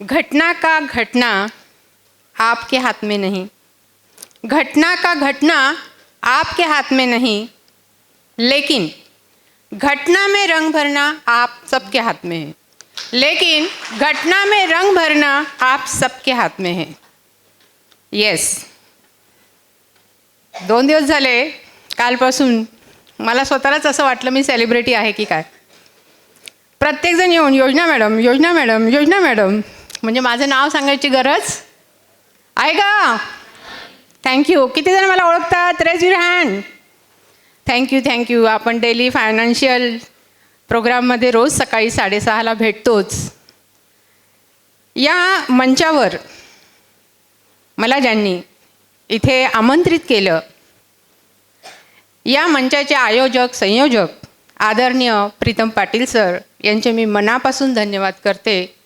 घटना का घटना आपके हाथ में नहीं? घटना का घटना आपके हाथ में नहीं लेकिन घटना में रंग भरना आप सबके हाथ में है। लेकिन घटना में रंग भरना आप सबके हाथ में है। येस दोन दिवस झाले कालपासून. मला स्वतःलाच असं वाटलं मी सेलिब्रिटी आहे की काय? प्रत्येकजण येऊन योजना मॅडम योजना मॅडम योजना मॅडम. म्हणजे माझं नाव सांगायची गरज? आहे का? थँक्यू किती जण मला ओळखतात? Raise your hand thank you thank you आपण डेली फायनान्शियल प्रोग्राममध्ये रोज सकाळी साडेसहाला भेटतोच. या मंचावर मला ज्यांनी इथे आमंत्रित केलं या मंचाचे आयोजक संयोजक आदरणीय प्रीतम पाटील सर यांचे मी मनापासून धन्यवाद करते.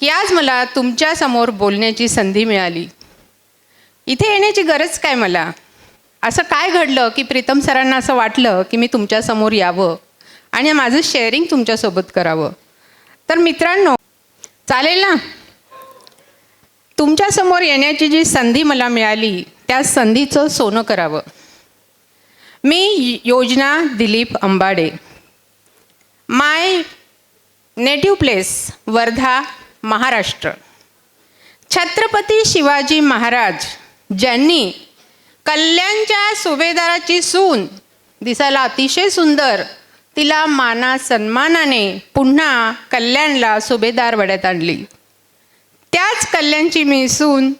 की आज मला तुमच्यासमोर बोलण्याची संधी मिळाली. इथे येण्याची गरज काय मला? असं काय घडलं की प्रीतम सरांना असं वाटलं की मी तुमच्यासमोर यावं आणि माझं शेअरिंग तुमच्यासोबत करावं? तर मित्रांनो चालेल ना? तुमच्यासमोर येण्याची जी संधी मला मिळाली त्या संधीचं सोनं करावं. मी Yojana Dilip Ambade. My native place Wardha Maharashtra. Chhatrapati Shivaji Maharaj ज्यांनी कल्याणच्या सुभेदाराची सून दिसायला अतिशय सुंदर तिला माना सन्मानाने पुन्हा कल्याणला सुभेदार वड्यात आणली. त्याच कल्याणची मी सून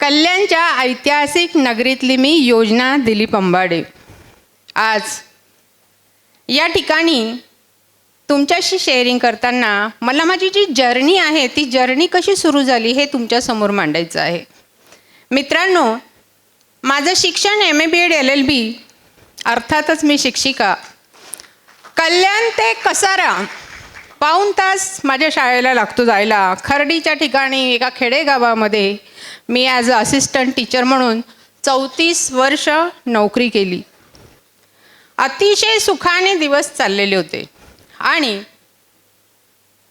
कल्याणच्या ऐतिहासिक नगरीतली मी योजना दिलीप अंबाडे. आज या ठिकाणी तुमच्याशी शेअरिंग करताना मला माझी जी जर्नी आहे ती जर्नी कशी सुरू झाली हे तुमच्यासमोर मांडायचं आहे. मित्रांनो माझं शिक्षण M A B Ed L L B अर्थातच मी शिक्षिका. कल्याण ते कसारा पाऊण तास माझ्या शाळेला लागतो जायला. खर्डीच्या ठिकाणी एका खेडेगावामध्ये मी ॲज अ असिस्टंट टीचर म्हणून चौतीस वर्ष नोकरी केली. अतिशय सुखाने दिवस चाललेले होते. आणि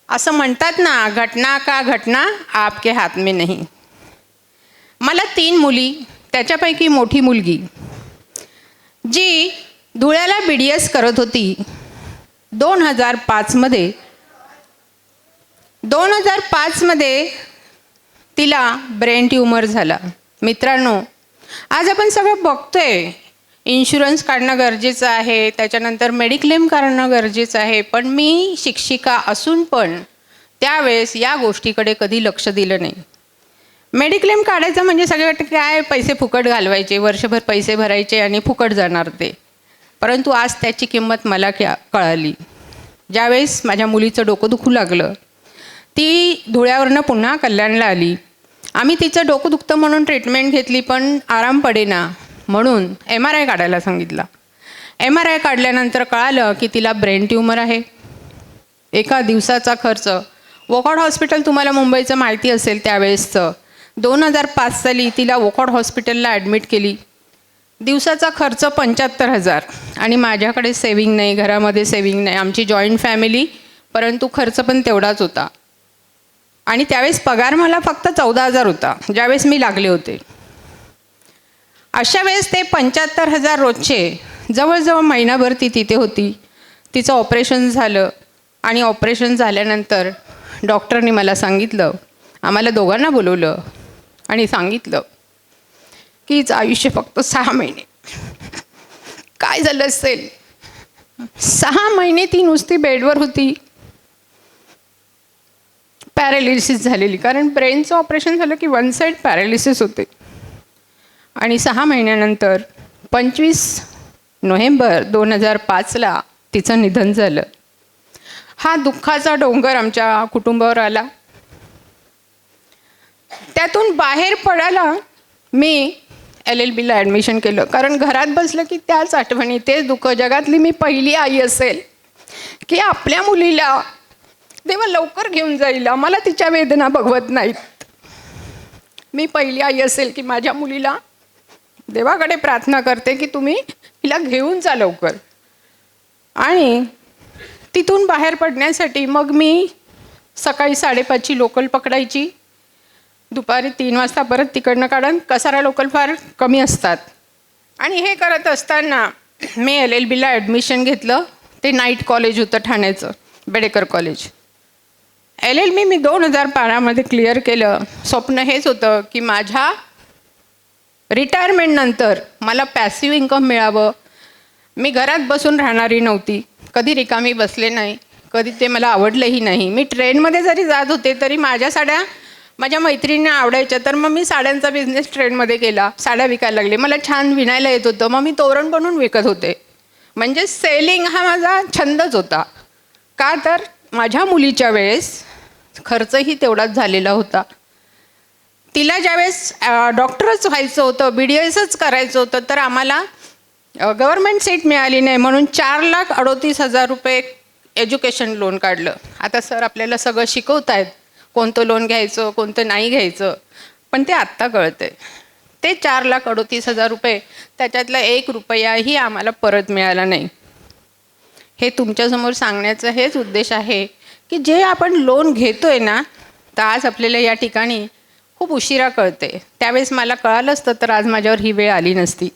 असं म्हणतात ना घटना का घटना आपके हात में नाही. मला तीन मुली त्याच्यापैकी मोठी मुलगी जी धुळ्याला बी डी एस करत होती दोन हजार पाचमध्ये दोन हजार पाचमध्ये तिला ब्रेन ट्यूमर झाला. मित्रांनो आज आपण सगळं बघतोय. इन्शुरन्स काढणं गरजेचं आहे त्याच्यानंतर मेडिक्लेम काढणं गरजेचं आहे पण मी शिक्षिका असून पण त्यावेळेस या गोष्टीकडे कधी लक्ष दिलं नाही. मेडिक्लेम काढायचं म्हणजे सगळे वाटतं काय पैसे फुकट घालवायचे वर्षभर पैसे भरायचे आणि फुकट जाणार ते. परंतु आज त्याची किंमत मला क्या कळाली. ज्यावेळेस माझ्या मुलीचं डोकं दुखू लागलं ती धुळ्यावरनं पुन्हा कल्याणला आली. आम्ही तिचं डोकं दुखतं म्हणून ट्रीटमेंट घेतली पण आराम पडेना. म्हणून एम आर आय काढायला सांगितला. एम आर आय काढल्यानंतर कळालं की तिला ब्रेन ट्यूमर आहे. एका दिवसाचा खर्च. वोकॉड हॉस्पिटल तुम्हाला मुंबईचं माहिती असेल त्यावेळेसचं. दोन हजार पाच साली तिला वोकॉड हॉस्पिटलला ॲडमिट केली. दिवसाचा खर्च पंच्याहत्तर हजार. आणि माझ्याकडे सेविंग नाही घरामध्ये सेविंग नाही. आमची जॉईंट फॅमिली परंतु खर्च पण तेवढाच होता. आणि त्यावेळेस पगार मला फक्त चौदा हजार होता. ज्यावेळेस मी लागले होते. अशा वेळेस ते पंच्याहत्तर हजार रोजचे जवळजवळ महिनाभर ती तिथे होती. तिचं ऑपरेशन झालं आणि ऑपरेशन झाल्यानंतर डॉक्टरनी मला सांगितलं आम्हाला दोघांना बोलवलं आणि सांगितलं की हिचं आयुष्य फक्त सहा महिने. काय झालं असेल? सहा महिने ती नुसती बेडवर होती. पॅरालिसिस झालेली. कारण ब्रेनचं ऑपरेशन झालं की वन साईड पॅरालिसिस होते. आणि सहा महिन्यानंतर पंचवीस नोव्हेंबर दोन हजार पाचला तिचं निधन झालं. हा दुःखाचा डोंगर आमच्या कुटुंबावर आला. त्यातून बाहेर पडायला मी एल एल बीला ॲडमिशन केलं. कारण घरात बसलं की त्याच आठवणी तेच दुःख. जगातली मी पहिली आई असेल की आपल्या मुलीला देवा लवकर घेऊन जाईल. आम्हाला तिच्या वेदना बघवत नाहीत. मी पहिली आई असेल की माझ्या मुलीला देवाकडे प्रार्थना करते की तुम्ही हिला घेऊन जा लवकर. आणि तिथून बाहेर पडण्यासाठी मग मी सकाळी साडेपाचची लोकल पकडायची. दुपारी तीन वाजता परत तिकडनं काढून कसारा लोकल फार कमी असतात. आणि हे करत असताना मी एल एल बीला ॲडमिशन घेतलं. ते नाईट कॉलेज होतं ठाण्याचं Bedekar college. L L B मी दोन हजार बारामध्ये क्लिअर केलं. स्वप्न हेच होतं की माझ्या रिटायरमेंटनंतर मला पॅसिव्ह इन्कम मिळावं. मी घरात बसून राहणारी नव्हती. कधी रिकामी बसले नाही. कधी ते मला आवडलंही नाही. मी ट्रेनमध्ये जरी जात होते तरी माझ्या साड्या माझ्या मैत्रिणींना आवडायच्या. तर मग मी साड्यांचा बिझनेस ट्रेनमध्ये केला. साड्या विकायला लागले. मला छान विणायला येत होतं. मग मी तोरण बनवून विकत होते. म्हणजे सेलिंग हा माझा छंदच होता. का तर माझ्या मुलीच्या वेळेस खर्चही तेवढाच झालेला होता. तिला ज्यावेळेस डॉक्टरच व्हायचं होतं बी डी एसच करायचं होतं तर आम्हाला गव्हर्मेंट सीट मिळाली नाही. म्हणून चार लाख अडोतीस हजार रुपये एज्युकेशन लोन काढलं. आता सर आपल्याला सगळं शिकवत आहेत कोणतं लोन घ्यायचं कोणतं नाही घ्यायचं. पण ते आत्ता कळतंय. ते चार लाख अडोतीस हजार रुपये त्याच्यातला एक रुपयाही आम्हाला परत मिळाला नाही. हे तुमच्यासमोर सांगण्याचा हेच उद्देश आहे की जे आपण लोन घेतो आहे ना तर आज आपल्याला या ठिकाणी खूप उशिरा कळते. त्यावेळेस मला कळालं असतं तर आज माझ्यावर ही वेळ आली नसती.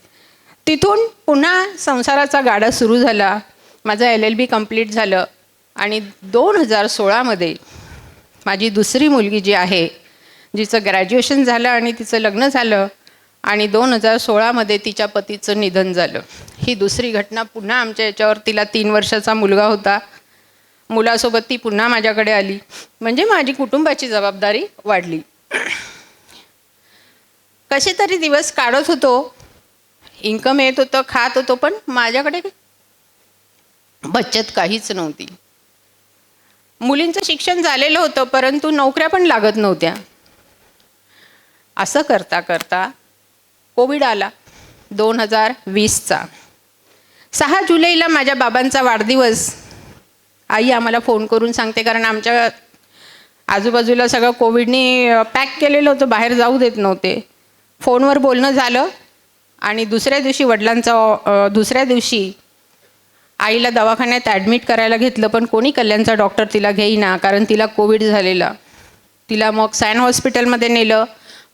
तिथून पुन्हा संसाराचा गाडा सुरू झाला. माझं एल एल बी कंप्लीट झालं. आणि दोन हजार सोळामध्ये माझी दुसरी मुलगी जी आहे जिचं ग्रॅज्युएशन झालं आणि तिचं लग्न झालं आणि दोन हजार सोळामध्ये तिच्या पतीचं निधन झालं. ही दुसरी घटना पुन्हा आमच्या याच्यावर तिला तीन वर्षाचा मुलगा होता. मुलासोबत ती पुन्हा माझ्याकडे आली. म्हणजे माझी कुटुंबाची जबाबदारी वाढली. कसे तरी दिवस काढत होतो. इन्कम येत होतं खात होतो पण माझ्याकडे बचत काहीच नव्हती. मुलींचं शिक्षण झालेलं होतं परंतु नोकऱ्या पण लागत नव्हत्या. असं करता करता कोविड आला दोन हजार वीसचा. सहा जुलैला माझ्या बाबांचा वाढदिवस. आई आम्हाला फोन करून सांगते कारण आमच्या आजूबाजूला सगळं कोविडनी पॅक केलेलं होतं बाहेर जाऊ देत नव्हते. फोनवर बोलणं झालं आणि दुसऱ्या दिवशी वडिलांचा दुसऱ्या दिवशी आईला दवाखान्यात ॲडमिट करायला घेतलं पण कोणी कल्याणचा डॉक्टर तिला घेईना कारण तिला कोविड झालेला. तिला मग सॅन हॉस्पिटलमध्ये नेलं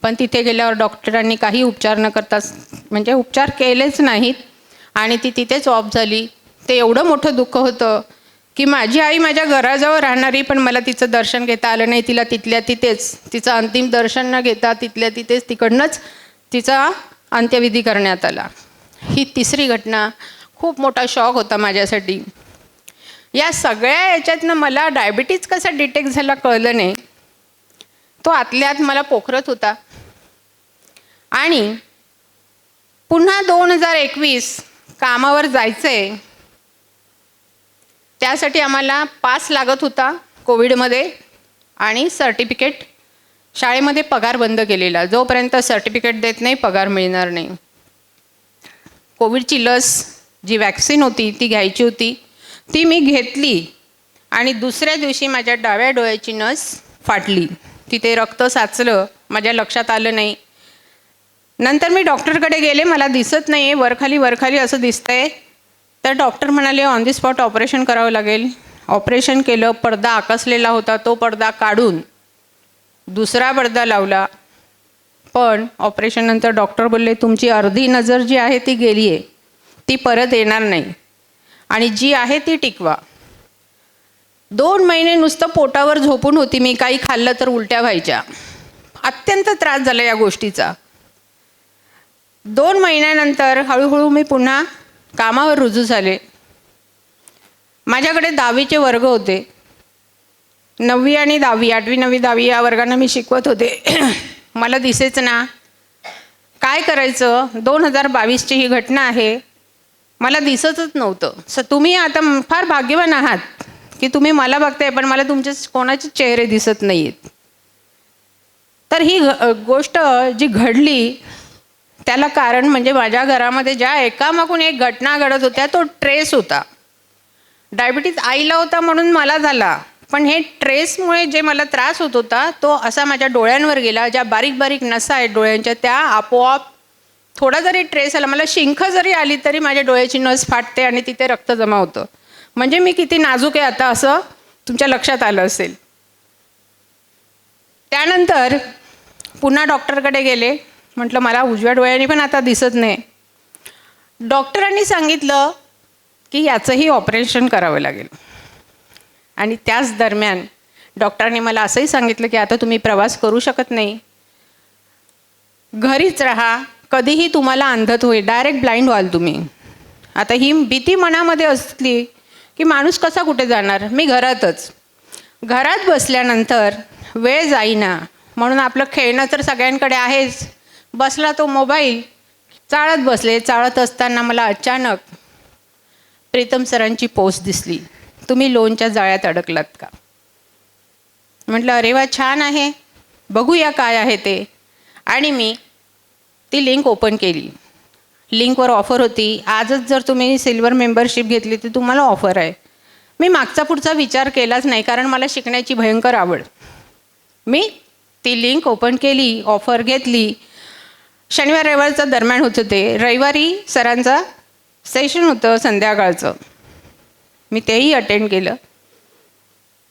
पण तिथे गेल्यावर डॉक्टरांनी काही उपचार न करता म्हणजे उपचार केलेच नाहीत आणि ती तिथेच ऑफ झाली. ते एवढं मोठं दुःख होतं की माझी आई माझ्या घराजवळ राहणारी पण मला तिचं दर्शन घेता आलं नाही. तिला तिथल्या तिथेच तिचं अंतिम दर्शन न घेता तिथल्या तिथेच तिकडनंच तिचा अंत्यविधी करण्यात आला. ही तिसरी घटना खूप मोठा शॉक होता माझ्यासाठी. या सगळ्या याच्यातनं मला डायबिटीज कसा डिटेक्ट झाला कळलं नाही. तो आतल्या आत मला पोखरत होता. आणि पुन्हा दोन हजार एकवीस कामावर जायचं आहे त्यासाठी आम्हाला पास लागत होता कोविडमध्ये आणि सर्टिफिकेट. शाळेमध्ये पगार बंद केलेला. जोपर्यंत सर्टिफिकेट देत नाही पगार मिळणार नाही. कोविडची लस जी वॅक्सिन होती ती घ्यायची होती. ती मी घेतली आणि दुसऱ्या दिवशी माझ्या डाव्या डोळ्याची नस फाटली. तिथे रक्त साचलं माझ्या लक्षात आलं नाही. नंतर मी डॉक्टरकडे गेले मला दिसत नाही आहे वरखाली वरखाली असं दिसतंय. तर डॉक्टर म्हणाले ऑन दी स्पॉट ऑपरेशन करावं लागेल. ऑपरेशन केलं पडदा आकसलेला होता तो पडदा काढून दुसरा पडदा लावला. पण ऑपरेशननंतर डॉक्टर बोलले तुमची अर्धी नजर जी आहे ती गेली आहे ती परत येणार नाही. आणि जी आहे ती टिकवा. दोन महिने नुसतं पोटावर झोपून होती मी काही खाल्लं तर उलट्या व्हायच्या. अत्यंत त्रास झाला या गोष्टीचा. दोन महिन्यानंतर हळूहळू मी पुन्हा कामावर रुजू झाले. माझ्याकडे दहावीचे वर्ग होते. नववी आणि दहावी आठवी नववी दहावी या वर्गांना मी शिकवत होते. मला दिसेच ना. काय करायचं? दोन हजार बावीसची ही घटना आहे. मला दिसतच नव्हतं. स तुम्ही आता फार भाग्यवान आहात की तुम्ही मला बघताय पण मला तुमचे कोणाचे चेहरे दिसत नाहीत तर ही गोष्ट जी घडली त्याला कारण म्हणजे माझ्या घरामध्ये ज्या एकामागून एक घटना घडत होत्या तो ट्रेस होता. डायबिटीज आईला होता म्हणून मला झाला. पण हे ट्रेसमुळे जे मला त्रास होत होता तो असा माझ्या डोळ्यांवर गेला. ज्या बारीक बारीक नसा आहेत डोळ्यांच्या त्या आपोआप थोडा जरी ट्रेस आला मला शिंख जरी आली तरी माझ्या डोळ्याची नस फाटते आणि तिथे रक्त जमा होतं. म्हणजे मी किती नाजूक आहे आता असं तुमच्या लक्षात आलं असेल. त्यानंतर पुन्हा डॉक्टरकडे गेले. म्हटलं मला उजव्या डोळ्याने पण आता दिसत नाही. डॉक्टरांनी सांगितलं की याचंही ऑपरेशन करावं लागेल. आणि त्याच दरम्यान डॉक्टरांनी मला असंही सांगितलं की आता तुम्ही प्रवास करू शकत नाही. घरीच राहा कधीही तुम्हाला अंधत होईल. डायरेक्ट ब्लाइंड व्हाल तुम्ही. आता ही भीती मनामध्ये असली की माणूस कसा कुठे जाणार? मी घरातच. घरात बसल्यानंतर वेळ जाईना. म्हणून आपलं खेळणं तर सगळ्यांकडे आहेच. बसला तो मोबाईल. चाळत बसले. चाळत असताना मला अचानक प्रीतम सरांची पोस्ट दिसली. तुम्ही लोनच्या जाळ्यात अडकलात का? म्हटलं अरे वा छान आहे. बघूया काय आहे ते. आणि मी ती लिंक ओपन केली. लिंकवर ऑफर होती. आजच जर तुम्ही सिल्वर मेंबरशिप घेतली तर तुम्हाला ऑफर आहे. मी मागचा पुढचा विचार केलाच नाही कारण मला शिकण्याची भयंकर आवड. मी ती लिंक ओपन केली ऑफर घेतली. शनिवार रविवारचं दरम्यान होत होते. रविवारी सरांचा सेशन होतं संध्याकाळचं. मी तेही अटेंड केलं.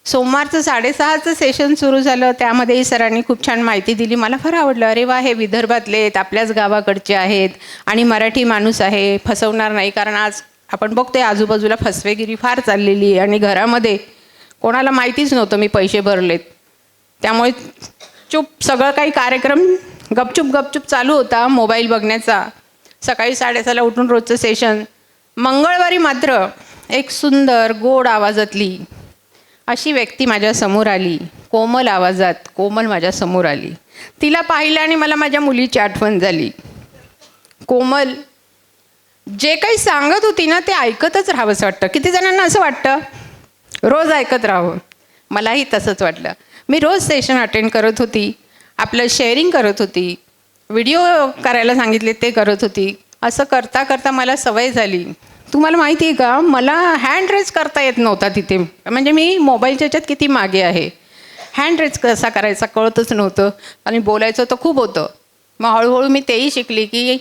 सोमवारचं साडेसहाचं सेशन सुरू झालं. त्यामध्येही सरांनी खूप छान माहिती दिली. मला फार आवडलं. अरे वा हे विदर्भातले आहेत आपल्याच गावाकडचे आहेत आणि मराठी माणूस आहे फसवणार नाही. कारण आज आपण बघतोय आजूबाजूला फसवेगिरी फार चाललेली आहे आणि घरामध्ये कोणाला माहितीच नव्हतं मी पैसे भरलेत. त्यामुळे चूप सगळं काही कार्यक्रम गपचूप गपचूप चालू होता मोबाईल बघण्याचा. सकाळी साडेसहाला उठून रोजचं सेशन मंगळवारी मात्र एक सुंदर गोड आवाजातली अशी व्यक्ती माझ्यासमोर आली. कोमल आवाजात कोमल माझ्यासमोर आली. तिला पाहिलं आणि मला माझ्या मुलीची आठवण झाली. कोमल जे काही सांगत होती ना ते ऐकतच राहावंसं वाटतं. किती जणांना असं वाटतं? रोज ऐकत राहावं. मलाही तसंच वाटलं. मी रोज सेशन अटेंड करत होती. आपलं शेअरिंग करत होती. व्हिडिओ करायला सांगितले ते करत होती. असं करता करता मला सवय झाली. तुम्हाला माहिती आहे का? मला हँड रेज करता येत नव्हता तिथे. म्हणजे मी मोबाईलच्या याच्यात किती मागे आहे? हँड रेज कसा करायचा कळतच नव्हतं. आणि बोलायचं तर खूप होतं. मग हळूहळू मी तेही शिकली की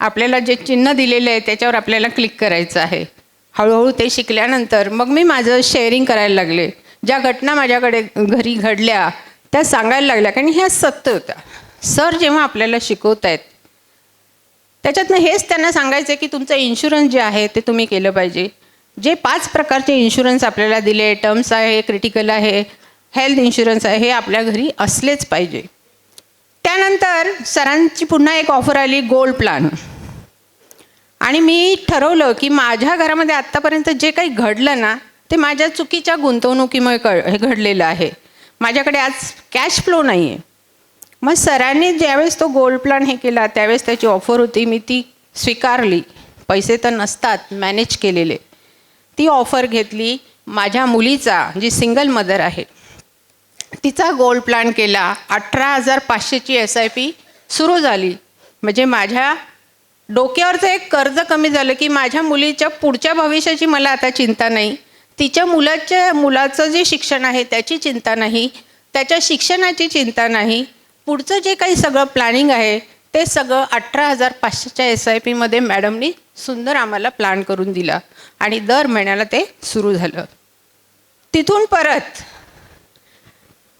आपल्याला जे चिन्ह दिलेलं आहे त्याच्यावर आपल्याला क्लिक करायचं आहे. हळूहळू ते शिकल्यानंतर मग मी माझं शेअरिंग करायला लागले. ज्या घटना माझ्याकडे घरी घडल्या त्या सांगायला लागल्या कारण ह्या सत्य होत्या. सर जेव्हा आपल्याला शिकवत आहेत त्याच्यातनं हेच त्यांना सांगायचं की तुमचं इन्शुरन्स जे आहे ते तुम्ही केलं पाहिजे. जे पाच प्रकारचे इन्शुरन्स आपल्याला दिले टर्म्स आहे क्रिटिकल आहे हेल्थ इन्शुरन्स आहे हे आपल्या घरी असलेच पाहिजे. त्यानंतर सरांची पुन्हा एक ऑफर आली गोल्ड प्लान आणि मी ठरवलं की माझ्या घरामध्ये आत्तापर्यंत जे काही घडलं ना ते माझ्या चुकीच्या गुंतवणुकीमुळे कळ हे घडलेलं आहे. माझ्याकडे आज कॅश फ्लो नाही आहे मग सरांनी ज्यावेळेस तो गोल्ड प्लॅन हे केला त्यावेळेस त्याची ऑफर होती मी ती स्वीकारली. पैसे तर नसतात मॅनेज केलेले. ती ऑफर घेतली माझ्या मुलीचा जी सिंगल मदर आहे. तिचा गोल्ड प्लॅन केला अठरा हजार पाचशेची एस आय पी सुरू झाली. म्हणजे माझ्या डोक्यावरचं एक कर्ज कमी झालं की माझ्या मुलीच्या पुढच्या भविष्याची मला आता चिंता नाही. तिच्या मुलाच्या मुलाचं जे शिक्षण आहे त्याची चिंता नाही त्याच्या शिक्षणाची चिंता नाही पुढचं जे काही सगळं प्लॅनिंग आहे ते सगळं अठरा हजार पाचशेच्या एस आय पीमध्ये मॅडमनी सुंदर आम्हाला प्लॅन करून दिला आणि दर महिन्याला ते सुरू झालं. तिथून परत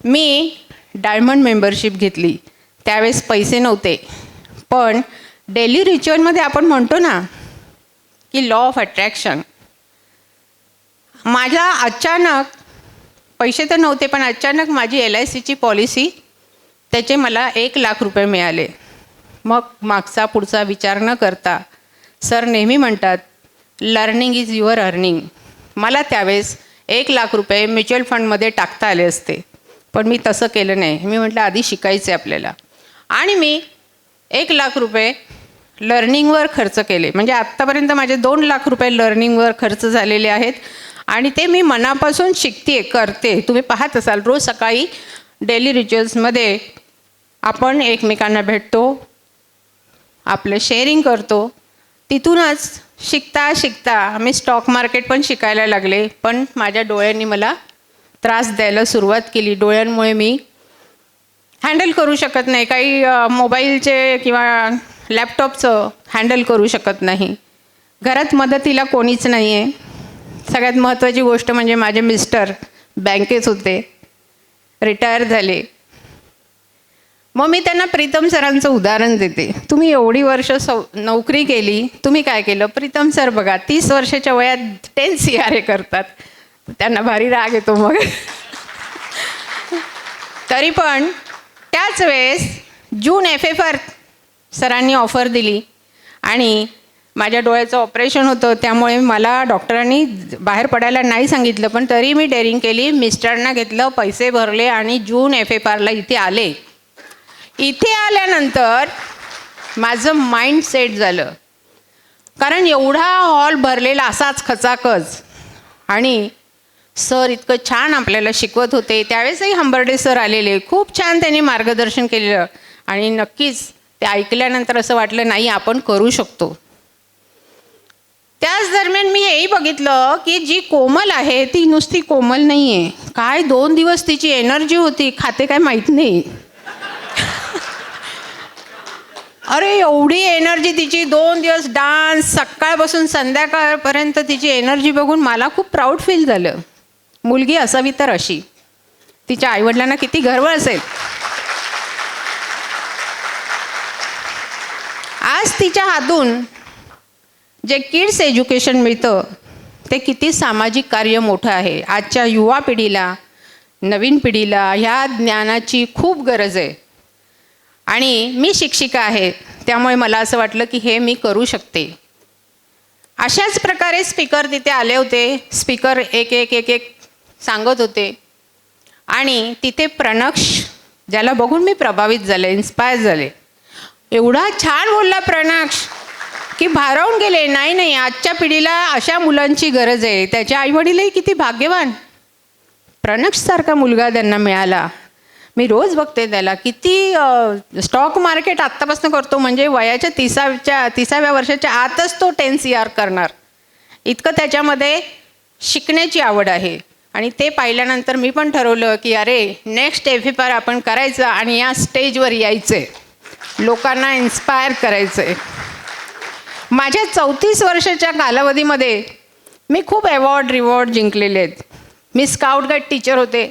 मी डायमंड मेंबरशिप घेतली. त्यावेळेस पैसे नव्हते. पण डेली रिच्युअलमध्ये आपण म्हणतो ना की लॉ ऑफ अट्रॅक्शन माझ्या अचानक पैसे तर नव्हते पण अचानक माझी एल आय सीची पॉलिसी त्याचे मला एक लाख रुपये मिळाले. मग मागचा पुढचा विचार न करता सर नेहमी म्हणतात लर्निंग इज युअर अर्निंग मला त्यावेळेस एक लाख रुपये म्युच्युअल फंडमध्ये टाकता आले असते. पण मी तसं केलं नाही. मी म्हटलं आधी शिकायचं आहे आपल्याला. आणि मी एक लाख रुपये लर्निंगवर खर्च केले. म्हणजे आत्तापर्यंत माझे दोन लाख रुपये लर्निंगवर खर्च झालेले आहेत. आणि ते मी मनापासून शिकते करते तुम्ही पाहत असाल रोज सकाळी डेली रिच्युअल्समध्ये आपण एकमेकांना भेटतो आपलं शेअरिंग करतो. तिथूनच शिकता शिकता मी स्टॉक मार्केट पण शिकायला लागले. पण माझ्या डोळ्यांनी मला त्रास द्यायला सुरुवात केली. डोळ्यांमुळे मी हँडल करू शकत नाही. काही मोबाईलचे किंवा लॅपटॉपचं हँडल करू शकत नाही. घरात मदतीला कोणीच नाही आहे सगळ्यात महत्त्वाची गोष्ट म्हणजे माझे मिस्टर बँकेत होते. रिटायर झाले. मग मी त्यांना प्रीतम सरांचं उदाहरण देते. तुम्ही एवढी वर्ष सौ नोकरी केली तुम्ही काय केलं? प्रीतम सर बघा तीस वर्षाच्या वयात टेन सी आर ए करतात. त्यांना भारी राग येतो मग. तरी पण त्याच वेळेस जून एफ एफ आर सरांनी ऑफर दिली आणि माझ्या डोळ्याचं ऑपरेशन होतं त्यामुळे मला डॉक्टरांनी बाहेर पडायला नाही सांगितलं पण तरी मी डेअरिंग केली. मिस्टरांना घेतलं पैसे भरले आणि जून एफ एफ आरला इथे आले. इथे आल्यानंतर माझं माइंड सेट झालं. कारण एवढा हॉल भरलेला असाच खचाखच. आणि सर इतकं छान आपल्याला शिकवत होते. त्यावेळेसही हंबर्डे सर आलेले. खूप छान त्यांनी मार्गदर्शन केलेलं. आणि नक्कीच ते ऐकल्यानंतर असं वाटलं नाही आपण करू शकतो. त्याच दरम्यान मी हेही बघितलं की जी कोमल आहे ती नुसती कोमल नाही आहे काय दोन दिवस तिची एनर्जी होती खाते काय माहीत नाही. अरे एवढी एनर्जी तिची दोन दिवस डान्स सकाळपासून संध्याकाळपर्यंत तिची एनर्जी बघून मला खूप प्राऊड फील झालं. मुलगी असावी तर अशी. तिच्या आईवडिलांना किती गर्व असेल. आज तिच्या हातून जे किड्स एज्युकेशन मिळतं ते किती सामाजिक कार्य मोठं आहे. आजच्या युवा पिढीला नवीन पिढीला ह्या ज्ञानाची खूप गरज आहे. आणि मी शिक्षिका आहे त्यामुळे मला असं वाटलं की हे मी करू शकते. अशाच प्रकारे स्पीकर तिथे आले होते. स्पीकर एक एक एक एक सांगत होते. आणि तिथे प्रणक्ष ज्याला बघून मी प्रभावित झाले इन्स्पायर झाले. एवढा छान बोलला प्रणक्ष. की भारावून गेले. नाही नाही आजच्या पिढीला अशा मुलांची गरज आहे. त्याच्या आईवडीलही किती भाग्यवान. प्रणक्षसारखा मुलगा त्यांना मिळाला. मी रोज बघते त्याला. किती स्टॉक मार्केट आत्तापासून करतो. म्हणजे वयाच्या तिसाव्या तिसाव्या वर्षाच्या आतच तो टेन सी आर करणार. इतकं त्याच्यामध्ये शिकण्याची आवड आहे. आणि ते पाहिल्यानंतर मी पण ठरवलं की अरे नेक्स्ट एफ एफ आपण करायचं आणि या स्टेजवर यायचं आहे लोकांना इन्स्पायर करायचं आहे माझ्या चौतीस वर्षाच्या कालावधीमध्ये मी खूप अवॉर्ड रिवॉर्ड जिंकलेले आहेत. मी स्काउट गाईड टीचर होते.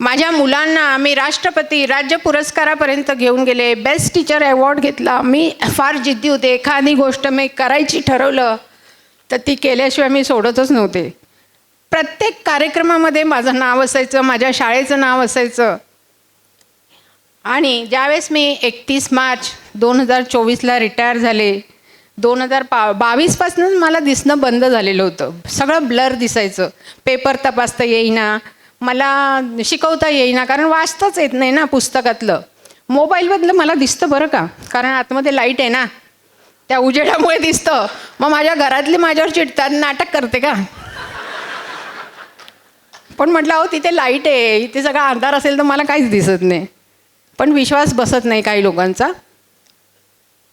माझ्या मुलांना मी राष्ट्रपती राज्य पुरस्कारापर्यंत घेऊन गेले. बेस्ट टीचर अवॉर्ड घेतला. मी फार जिद्दी होते. एखादी गोष्ट मी करायची ठरवलं तर ती केल्याशिवाय मी सोडतच नव्हते. प्रत्येक कार्यक्रमामध्ये माझं नाव असायचं माझ्या शाळेचं नाव असायचं. आणि ज्यावेळेस मी एकतीस मार्च दोन हजार चोवीसला रिटायर झाले दोन हजार पा बावीसपासूनच मला दिसणं बंद झालेलं होतं. सगळं ब्लर दिसायचं. पेपर तपासता येईना. मला शिकवता येईना. कारण वाचताच येत नाही ना पुस्तकातलं. मोबाईलमधलं मला दिसतं बरं का? कारण आतमध्ये लाइट आहे ना. त्या उजेडामुळे दिसतं. मग माझ्या घरातले माझ्यावर चिडतात नाटक करते का? पण म्हटलं अहो तिथे लाइट आहे. इथे सगळा अंधार असेल तर मला काहीच दिसत नाही. पण विश्वास बसत नाही काही लोकांचा.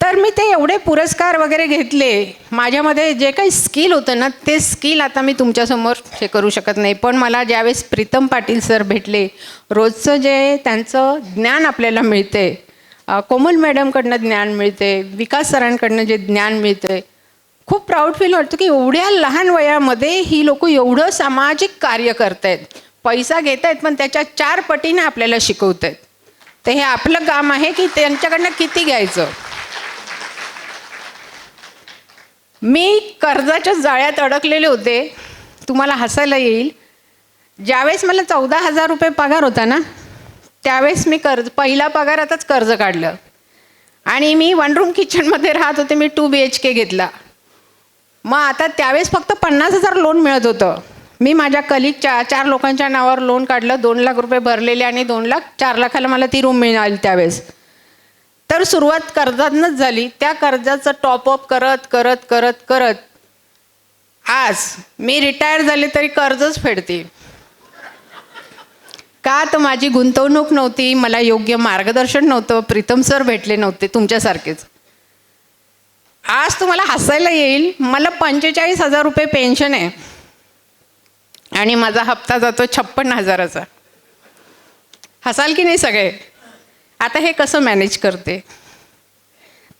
तर मी ते एवढे पुरस्कार वगैरे घेतले. माझ्यामध्ये जे काही स्किल होतं ना ते स्किल आता मी तुमच्यासमोर हे करू शकत नाही. पण मला ज्यावेळेस प्रीतम पाटील सर भेटले रोजचं जे त्यांचं ज्ञान आपल्याला मिळते कोमल मॅडमकडनं ज्ञान मिळते विकास सरांकडनं जे ज्ञान मिळते खूप प्राऊड फील वाटतं की एवढ्या लहान वयामध्ये ही लोक एवढं सामाजिक कार्य करत आहेत पैसा घेत आहेत पण त्याच्या चार पटीने आपल्याला शिकवत आहेत तर हे आपलं काम आहे की त्यांच्याकडनं किती घ्यायचं? मी कर्जाच्या जाळ्यात अडकलेले होते. तुम्हाला हसायला येईल. ज्यावेळेस मला चौदा हजार रुपये पगार होता ना त्यावेळेस मी कर्ज पहिला पगारातच कर्ज काढलं. आणि मी वन रूम किचनमध्ये राहत होते मी टू बी एच के घेतला. मग आता त्यावेळेस फक्त पन्नास हजार लोन मिळत होतं. मी माझ्या कलिकच्या चार लोकांच्या नावावर लोन काढलं दोन लाख रुपये भरलेले आणि दोन लाख चार लाखाला मला ती रूम मिळाली त्यावेळेस. तर सुरुवात कर्जातनंच झाली. त्या कर्जाचं टॉपअप करत करत करत करत. आज मी रिटायर झाले तरी कर्जच फेडते. का तर माझी गुंतवणूक नव्हती मला योग्य मार्गदर्शन नव्हतं प्रीतम सर भेटले नव्हते तुमच्यासारखेच. आज तुम्हाला हसायला येईल. मला पंचेचाळीस हजार रुपये पेन्शन आहे. आणि माझा हप्ता जातो छप्पन्न हजाराचा. हसाल की नाही सगळे? आता हे कसं मॅनेज करते?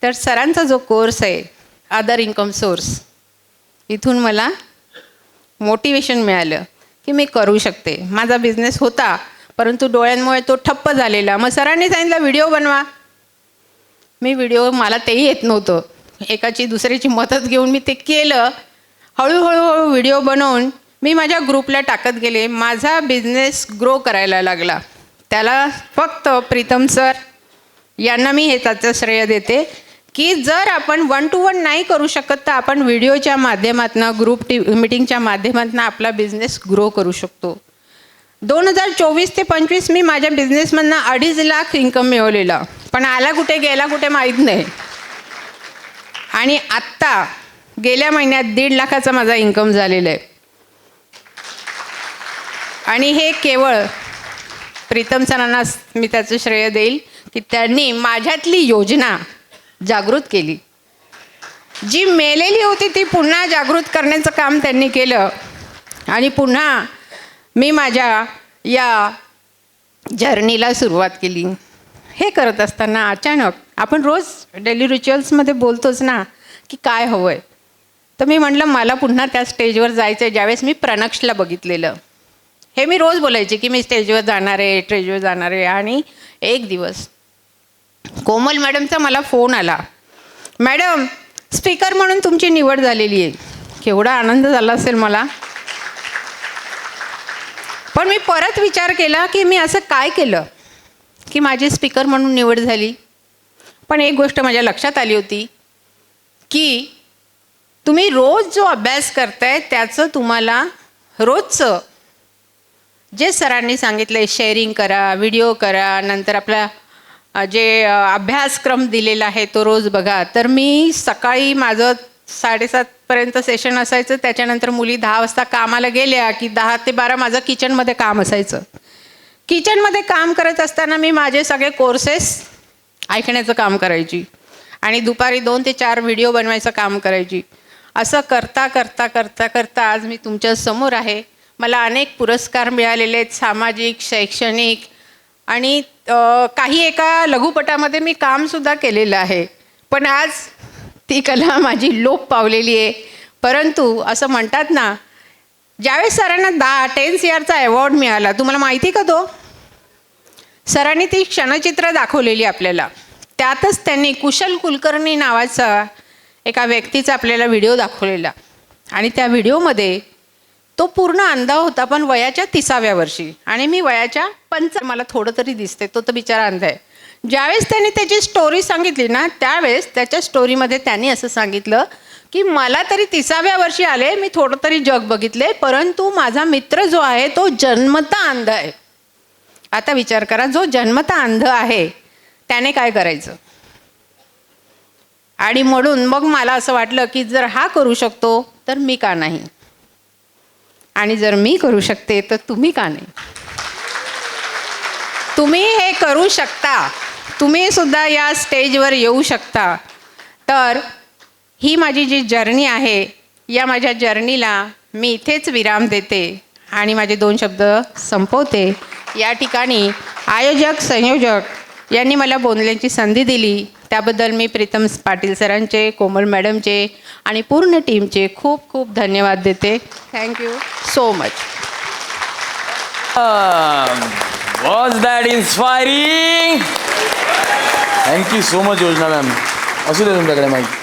तर सरांचा जो कोर्स आहे अदर इन्कम सोर्स इथून मला मोटिवेशन मिळालं की मी करू शकते. माझा बिझनेस होता परंतु डोळ्यांमुळे तो ठप्प झालेला. मग सरांनी सांगितलं व्हिडिओ बनवा. मी व्हिडिओ मला तेही येत नव्हतं. एकाची दुसऱ्याची मदत घेऊन मी ते केलं. हळूहळूहळू व्हिडिओ बनवून मी माझ्या ग्रुपला टाकत गेले. माझा बिझनेस ग्रो करायला लागला. त्याला फक्त प्रीतम सर यांना मी हे त्याचं श्रेय देते की जर आपण वन टू वन नाही करू शकत तर आपण व्हिडिओच्या माध्यमातून ग्रुप टी मिटिंगच्या माध्यमातून आपला बिझनेस ग्रो करू शकतो. दोन हजार चोवीस ते पंचवीस मी माझ्या बिझनेसमधनं अडीच लाख इन्कम मिळवलेलं. पण आला कुठे गेला कुठे माहीत नाही. आणि आत्ता गेल्या महिन्यात दीड लाखाचा माझा इन्कम झालेला आहे. आणि हे केवळ प्रीतम सरांना मी त्याचं श्रेय देईल की त्यांनी माझ्यातली योजना जागृत केली. जी मेलेली होती ती पुन्हा जागृत करण्याचं काम त्यांनी केलं. आणि पुन्हा मी माझ्या या जर्नीला सुरुवात केली. हे करत असताना अचानक आपण रोज डेली रिच्युअल्समध्ये बोलतोच ना की काय हवं आहे तर मी म्हटलं मला पुन्हा त्या स्टेजवर जायचं आहे ज्यावेळेस मी प्रणक्षला बघितलेलं. हे मी रोज बोलायचे की मी स्टेजवर जाणार आहे स्टेजवर जाणार आहे. आणि एक दिवस कोमल मॅडमचा मला फोन आला. मॅडम स्पीकर म्हणून तुमची निवड झालेली आहे. केवढा आनंद झाला असेल मला. पण मी परत विचार केला की मी असं काय केलं की माझी स्पीकर म्हणून निवड झाली. पण एक गोष्ट माझ्या लक्षात आली होती की तुम्ही रोज जो अभ्यास करताय त्याचं तुम्हाला रोजचं जे सरांनी सांगितलं शेअरिंग करा व्हिडिओ करा नंतर आपला जे अभ्यासक्रम दिलेला आहे तो रोज बघा. तर मी सकाळी माझं साडेसातपर्यंत सेशन असायचं. त्याच्यानंतर मुली दहा वाजता कामाला गेल्या की दहा ते बारा माझं किचनमध्ये काम असायचं. किचनमध्ये काम करत असताना मी माझे सगळे कोर्सेस ऐकण्याचं काम करायची. आणि दुपारी दोन ते चार व्हिडिओ बनवायचं काम करायची. असं करता करता करता करता आज मी तुमच्यासमोर आहे. मला अनेक पुरस्कार मिळालेले आहेत सामाजिक शैक्षणिक आणि काही एका लघुपटामध्ये मी कामसुद्धा केलेलं आहे. पण आज ती कला माझी लोप पावलेली आहे. परंतु असं म्हणतात ना ज्यावेळेस सरांना दहा टेन सीआरचा अवॉर्ड मिळाला तुम्हाला माहिती का तो? सरांनी ती क्षणचित्र दाखवलेली आपल्याला. त्यातच त्यांनी कुशल कुलकर्णी नावाचा एका व्यक्तीचा आपल्याला व्हिडिओ दाखवलेला. आणि त्या व्हिडिओमध्ये तो पूर्ण अंधा होता पण वयाच्या तिसाव्या वर्षी. आणि मी वयाच्या पंच मला थोडं तरी दिसते तो तर बिचारा अंध आहे. ज्यावेळेस त्याने त्याची स्टोरी सांगितली ना त्यावेळेस त्याच्या स्टोरीमध्ये त्यांनी असं सांगितलं की मला तरी तिसाव्या वर्षी आले मी थोडं तरी जग बघितले परंतु माझा मित्र जो आहे तो जन्मता अंध आहे. आता विचार करा जो जन्मता अंध आहे त्याने काय करायचं? आणि म्हणून मग मला असं वाटलं की जर हा करू शकतो तर मी का नाही? आणि जर मी करू शकते तर तुम्ही का नाही? तुम्ही हे करू शकता. तुम्ही सुद्धा या स्टेजवर येऊ शकता. तर ही माझी जी जर्नी आहे या माझ्या जर्नीला मी इथेच विराम देते आणि माझे दोन शब्द संपवते. या ठिकाणी आयोजक संयोजक यांनी मला बोलण्याची संधी दिली. त्याबद्दल मी प्रीतम पाटील सरांचे कोमल मॅडमचे आणि पूर्ण टीमचे खूप खूप धन्यवाद देते. Thank you so much was that inspiring thank you so much Yojana ma'am असू दे तुमच्याकडे माहिती.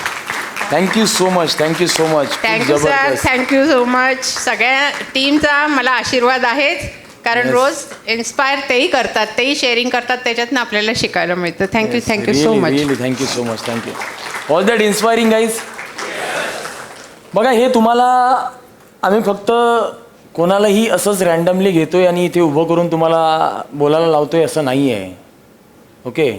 Thank you so much thank you so much thank you sir thank you so much सगळ्या टीमचा मला आशीर्वाद आहेच. कारण. रोज इन्स्पायर तेही करतात तेही शेअरिंग करतात त्याच्यातनं आपल्याला शिकायला मिळतं. Thank you thank you so much thank you so much thank you was that inspiring guys बघा हे तुम्हाला आम्ही फक्त कोणालाही असंच रँडमली घेतोय आणि इथे उभं करून तुम्हाला बोलायला लावतोय असं नाही आहे ओके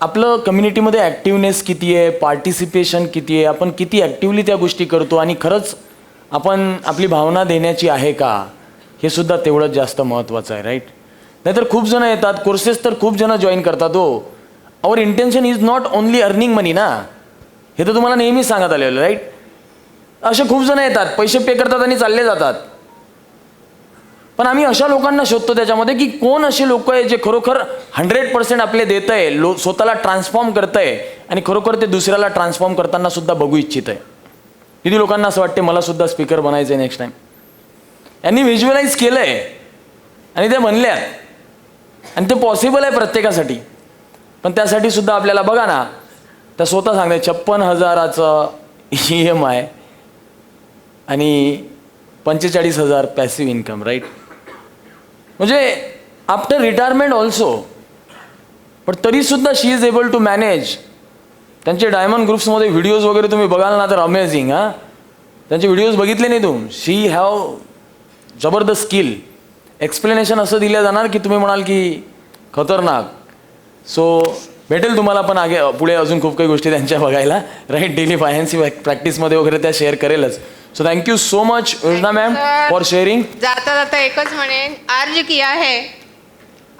आपलं कम्युनिटीमध्ये ॲक्टिवनेस किती आहे पार्टिसिपेशन किती आहे आपण किती ॲक्टिवली त्या गोष्टी करतो आणि खरंच आपण आपली भावना देण्याची आहे का हे सुद्धा तेवढंच जास्त महत्त्वाचं आहे राईट नाहीतर खूप जणं येतात कोर्सेस तर खूप जणं जॉईन करतात हो. Our intention is not only earning money ना. हे तर तुम्हाला नेहमीच सांगत आलेलं राईट असे खूप जण येतात पैसे पे करतात आणि चालले जातात. पण आम्ही अशा लोकांना शोधतो त्याच्यामध्ये की कोण असे लोक आहे जे खरोखर हंड्रेड पर्सेंट आपले देत आहे लो स्वतःला ट्रान्सफॉर्म करत आहे आणि खरोखर ते दुसऱ्याला ट्रान्सफॉर्म करताना सुद्धा बघू इच्छित आहे किती लोकांना असं वाटते मला सुद्धा स्पीकर बनायचं आहे नेक्स्ट टाइम यांनी व्हिज्युअलाइज केलं आहे आणि ते बनल्यात आणि ते पॉसिबल आहे प्रत्येकासाठी. पण त्यासाठी सुद्धा आपल्याला बघा ना त्या स्वतः सांगते छप्पन हजाराचं ई एम आय आणि पंचेचाळीस हजार पॅसिव्ह इन्कम राईट म्हणजे आफ्टर रिटायरमेंट ऑल्सो पण तरीसुद्धा she is able to manage त्यांचे डायमंड ग्रुप्समध्ये व्हिडिओज वगैरे तुम्ही बघाल ना तर अमेझिंग हां. त्यांचे व्हिडिओज बघितले नाही तुम. शी हॅव जबरदस्त स्किल एक्सप्लेनेशन असं दिलं जाणार की तुम्ही म्हणाल की खतरनाक. सो भेटेल तुम्हाला पण आगे पुढे अजून खूप काही गोष्टी त्यांच्या बघायला. राईट डेली फायनान्सी प्रॅक्टिसमध्ये वगैरे त्या share करेलच. So thank you so much Yojana ma'am. For sharing जाता जाता एकच म्हणेन अर्ज किया है?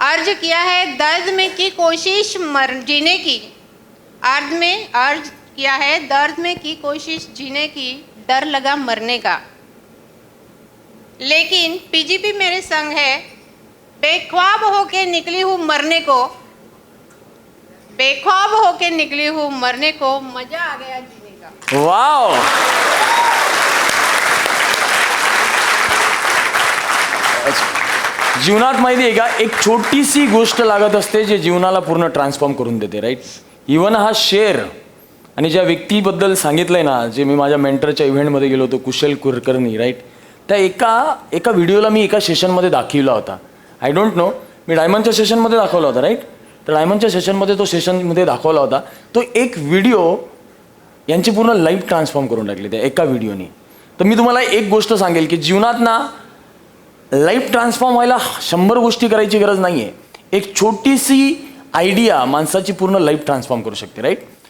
अर्ज किया है दर्द में की कोशिश मर जीने की? अर्ध में अर्ज किया है दर्द में की कोशिश जीने की डर लगा मरने का। लेकिन पीजीपी मेरे संग है बेख्वाब होके निकली हूँ मरने को बेख्वाब होके निकली हूँ मरने को मजा आ गया जीने का। वाव जीवनात माहिती आहे का एक छोटीशी गोष्ट लागत असते जे जीवनाला पूर्ण ट्रान्सफॉर्म करून देते राईट इवन हा शेअर आणि ज्या व्यक्तीबद्दल सांगितलं आहे ना जे मी माझ्या मेंटरच्या इव्हेंटमध्ये गेलो होतो कुशल कुलकर्णी राईट त्या एका एका व्हिडिओला मी एका सेशनमध्ये दाखविला होता. आय डोंट नो मी डायमंडच्या सेशनमध्ये दाखवला होता राईट तर डायमंडच्या सेशनमध्ये तो सेशनमध्ये दाखवला होता. तो एक व्हिडिओ यांची पूर्ण लाईफ ट्रान्सफॉर्म करून टाकली त्या एका व्हिडिओने तर मी तुम्हाला एक गोष्ट सांगेल की जीवनात ना लाईफ ट्रान्सफॉर्म व्हायला शंभर गोष्टी करायची गरज नाही आहे एक छोटीशी आयडिया माणसाची पूर्ण लाईफ ट्रान्सफॉर्म करू शकते राईट